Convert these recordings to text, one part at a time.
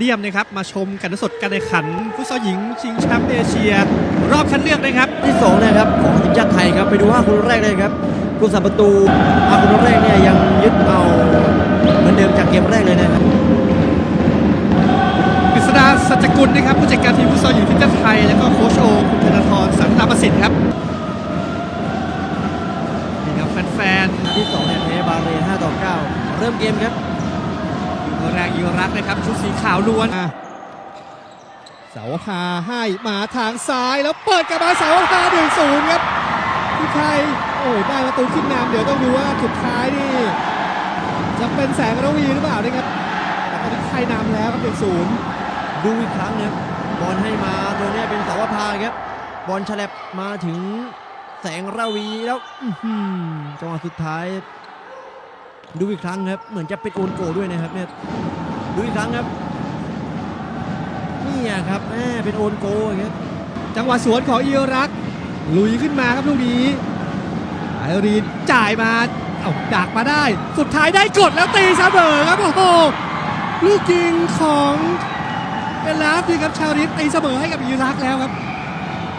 เดียมนะครับมาชมกันสดการแข่งขันฟุตซอลหญิงชิงแชมป์เอเชีย รอบคัดเลือกนะครับที่สองนะครับของทีมชาติไทยครับไปดูห้าคนแรกเลยครับผู้สาประตูห้าคนแรกเนี่ยยังยึดเอาเหมือนเดิมจากเกมแรกเลยนะครับกฤษดาสัจกุลนะครับผู้จัดการทีมฟุตซอลหญิงทีมชาติไทยแล้วก็โค้ชโอคุณธนาธรสันตาประสิทธิ์ครับนี่ครับแฟนที่สองเนี่ยแพ้บาห์เรน5ต่อ9เริ่มเกมครับๆ ตัวแรกอิรักนะครับ ชุดสีขาวล้วนอะเสาพาให้มาทางซ้ายแล้วเปิดกลับมาเสาพาหนึ่งศูนย์ครับที่ไทยโอ้ยได้ประตูขึ้นนำเดี๋ยวต้องดูว่าสุดท้ายนี่จะเป็นแสงระวีหรือเปล่านะครับแต่ตอนนี้ไทยนำแล้วครับหนึ่งศูนย์ดูอีกครั้งนะครับบอลให้มาตรงเนี้ยเป็นเสาวพาครับบอลฉลับมาถึงแสงระวีแล้วอื้อหือจังหวะสุดท้าย ดูอีกครั้งครับ เหมือนจะเป็นโอนโกด้วยนะครับเนี่ยดูอีกครั้งครับนี่ครับแหมเป็นโอนโกครับจังหวะสวนของอิรักลุยขึ้นมาครับลูกนี้ไอรีนจ่ายมาเอาดักมาได้ สุดท้ายได้กดแล้วตีเสมอครับโอ้โหลูกยิงของเอลาฟดีครับชาริสตีเสมอให้กับอิรักแล้วครับ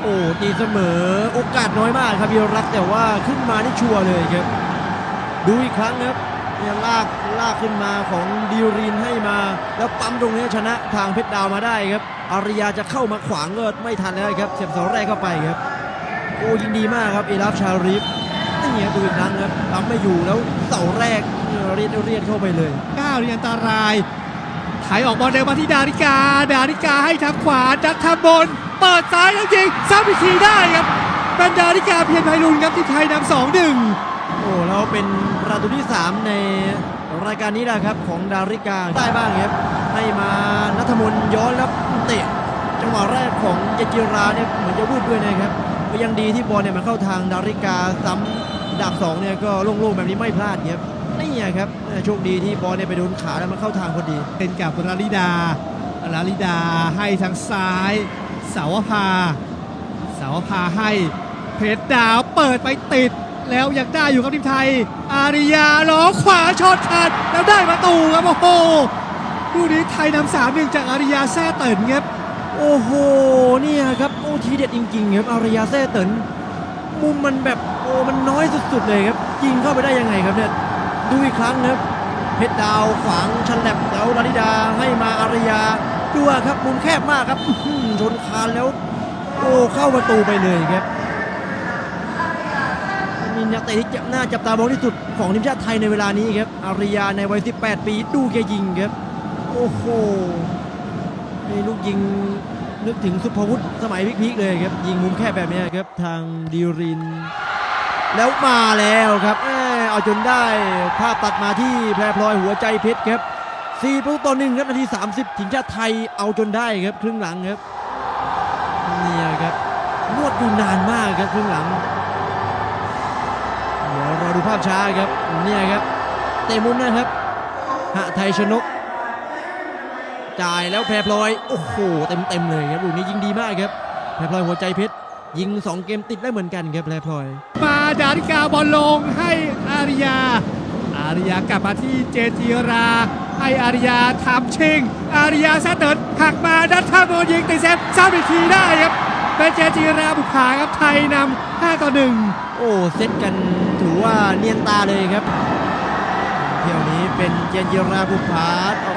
โอ้ตีเสมอโอกาสน้อยมากครับเบียรักแต่ว่าขึ้นมานี่ชัวร์เลยครับ ดูอีกครั้งครับ เนี่ยลากลากขึ้นมาของดิวรินให้มา แล้วปั๊มตรงนี้ชนะทางเพชรดาวมาได้ครับอาริยาจะเข้ามาขวางก็ไม่ทันแล้วครับเสียบเสาแรกเข้าไปครับโอ้ยิงดีมากครับเอลาฟชาริฟนี่ครับดูอีกครั้งครับปั๊มไม่อยู่แล้วเสาแรกเรียนเรียนเข้าไปเลยก้าวนี่อันตรายไถออกบอลเร็วมาที่ดาริกา ดาริกาให้ทางขวาดักทางบน เปิดซ้ายแล้วยิงซ้ำอีกทีได้ครับเป็นดาริกาเพียรไพรุนครับที่ไทยนำสองหนึ่งโอ้แล้วเป็น ประตูที่ 3 ในรายการนี้แหละครับของดาริกาได้บ้างครับให้มานัทมนย้อนแล้วเตะจังหวะแรกของเจจิราเนี่ยเหมือนจะวูบด้วยนะครับก็ยังดีที่บอลเนี่ยมันเข้าทางดาริกาซ้ำดักสองเนี่ยก็โล่งๆแบบนี้ไม่พลาดครับนี่ครับโชคดีที่บอลเนี่ยไปโดนขาแล้วมันเข้าทางพอดี เป็นกับลาลิดาลาลิดาให้ทางซ้ายเสาวภาเสาวภาให้เพชรดาวเปิดไปติด แล้วยังได้อยู่ครับทีมไทย อาริยาล้อขวาชอตขาดแล้วได้ประตูครับโอ้โหลูกนี้ไทยนำสามหนึ่งจากอาริยาแซ่เติ่นครับโอ้โหเนี่ยครับโอ้ทีเด็ดจริงๆครับอาริยาแซ่เตินมุมมันแบบโอ้มันน้อยสุดๆเลยครับยิงเข้าไปได้ยังไงครับเนี่ยดูอีกครั้งครับเพชรดาวขวางชันแลบแล้วลาลิดาให้มาอาริยาดูอะครับมุมแคบมากครับชนคานแล้ว โอ้เข้าประตูไปเลยครับ มีนักเตะที่น่าจับตามองที่สุดของทีมชาติไทยในเวลานี้ครับอารยาในวัย 18 ปีดูแกยิงครับ โอ้โหนี่ลูกยิงนึกถึงสุภวุฒิสมัยพีคๆเลยครับ ยิงมุมแคบแบบนี้ครับ ทางดิริน แล้วมาแล้วครับเอาจนได้ภาพตัดมาที่แพรพลอยหัวใจเพชรครับ4ประตูต่อหนึ่งครับนาที 30 ทีมชาติไทยเอาจนได้ครับครึ่งหลังครับเนี่ยครับนวดอยู่นานมากครับครึ่งหลัง อดูภาพช้าครับเนี่ยครับเตะมุมนะครับหะไทยชนก จ่ายแล้วแพรพลอย โอ้โหเต็มเต็มๆเลยครับลูกนี้ยิงดีมากครับ แพรพลอยหัวใจเพชรยิง 2 เกมติดได้เหมือนกันครับแพรพลอย มาดาริกาบอลลงให้อาริยา อาริยากลับมาที่เจจิราให้อาริยาทำชิง อาริยาแซตเติร์ดหักมาดัดท่าโมนยิงตีเซฟซ้ำอีกทีได้ครับเป็นเจจิราบุกผาครับไทยนำ5ต่อ1โอ้เซตกัน ถือว่าเนียนตาเลยครับเที่ยวนี้เป็นเจนจิราบุพา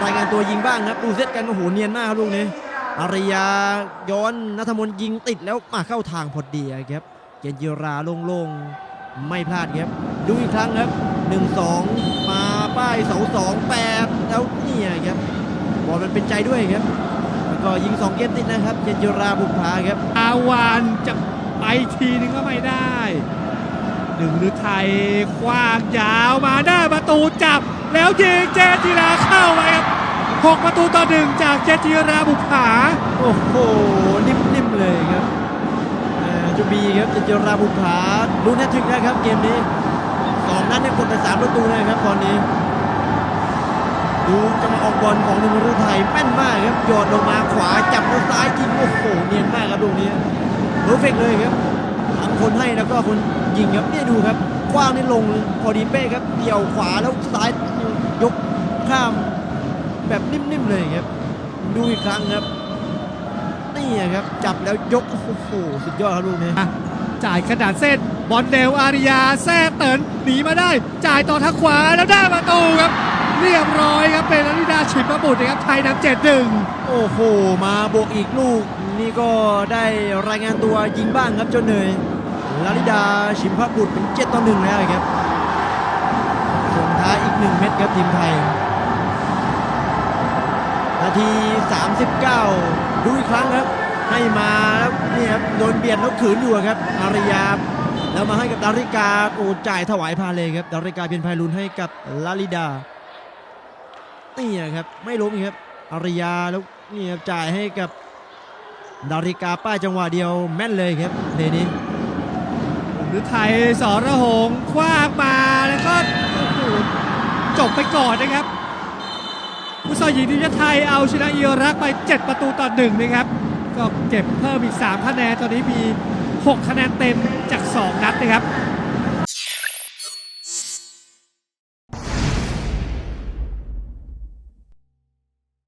รายงานตัวยิงบ้างครับดูเซตกันโอ้โหเนียนมากลูกนี้อารยาย้อนนัทมนต์ยิงติดแล้วมาเข้าทางพอดีครับเจนจิราโล่งๆไม่พลาดครับดูอีกครั้งครับ 1-2 มาป้ายเสาสองแปดแล้วเนี่ยครับบอลมันเป็นใจด้วยครับแล้วก็ยิง 2 เกมติดนะครับเจนจิราบุพาครับ อาวานจะไปทีนึงก็ไม่ได้ หนึ่งหรือไทยคว้างยาวมาหน้าประตูจับ แล้วยิงเจจิราเข้าไปครับหกประตูต่อหนึ่งจากเจจิราบุผาโอ้โหนิ่มๆเลยครับจูบีครับเจจิราบุพาลุ้นแฮตทริกนะครับเกมนี้สองนัดเนี่ยกดไปสามประตูเลยครับตอนนี้ ดูจะมาออกบอลของหนึ่งฤทัยแม่นมากครับหยอดลงมาขวาจับแล้วซ้ายยิงโอ้โหเนียนมากครับลูกนี้เพอร์เฟกเลยครับ คนให้แล้วก็คนยิงครับเนี่ยดูครับกว้างนี่ลงพอดีเป๊ะครับเดี่ยวขวาแล้วซ้ายยกข้ามแบบนิ่มๆเลยครับ ดูอีกครั้งครับนี่ครับจับแล้วยกโอ้โหสุดยอดครับลูกนี้จ่ายขนาดเส้นบอลเดลอาริยาแซ่เตินหนีมาได้ จ่ายต่อทางขวาแล้วได้ประตูครับ เรียบร้อยครับเป็นอนิดาฉิมประบุตรนะครับไทยนำเจ็ดหนึ่งโอ้โห มาบวกอีกลูก นี่ก็ได้รายงานตัวยิงบ้างครับเจ้าเหนย ลาลิดาชิมพบุตรเป็นเจ็ดต่อหนึ่งแล้วครับส่งท้ายอีกหนึ่งเม็ดครับทีมไทย นาที 39 ดูอีกครั้งครับ ให้มาแล้วนี่ครับโดนเบียดแล้วขืนอยู่ครับ อารยาแล้วมาให้กับดาริกาโอ้จ่ายถวายพาเลยครับดาริกาเพียนไพลุนให้กับลาลิดานี่นะครับไม่ล้มอีกครับอารยาแล้วนี่ครับจ่ายให้กับดาริกาป้ายจังหวะเดียวแม่นเลยครับเพลนี้ หรือไทยสระหงคว้างมาแล้วก็โอ้โหจบไปก่อนนะครับผู้สอลหญิงทีมชาติไทยเอาชนะอิรักไป 7 ประตูต่อหนึ่งนะครับ ก็เก็บเพิ่มอีก 3 คะแนนตอนนี้มี 6 คะแนนเต็มจาก 2 นัดนะครับ